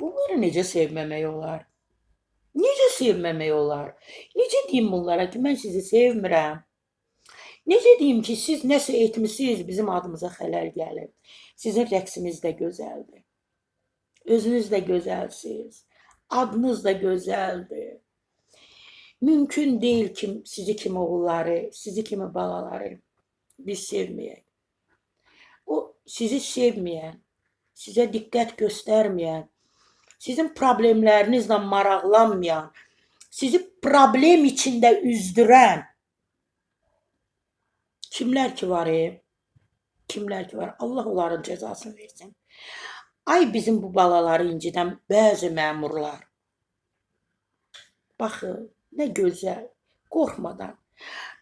Bunları nece sevmeme yollar sevməmək? Necə deyim bunlara ki, mən sizi sevmirəm? Necə deyim ki, siz nəsə etmisiniz, bizim adımıza xələl gəlib. Sizin rəqsiniz də gözəldir. Özünüz də gözəlsiniz. Adınız da gözəldir. Mümkün deyil ki, sizi kimi oğulları, sizi kimi balaları biz sevməyək. O sizi sevməyən, sizə diqqət göstərməyən, sizin problemlərinizlə maraqlanmayan, sizi problem içində üzdürən kimlər ki var, e? Kimlər ki var? Allah onların cəzasını versin. Ay bizim bu balaları incidən bəzi məmurlar. Baxın, nə gözəl, qorxmadan.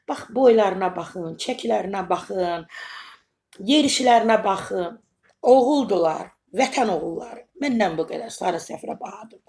Bax boylarına baxın, çəkilərinə baxın, yerişlərinə baxın. Oğuldular, vətən oğulları. Məndən bu qədər sarı səfrə bahadırlar.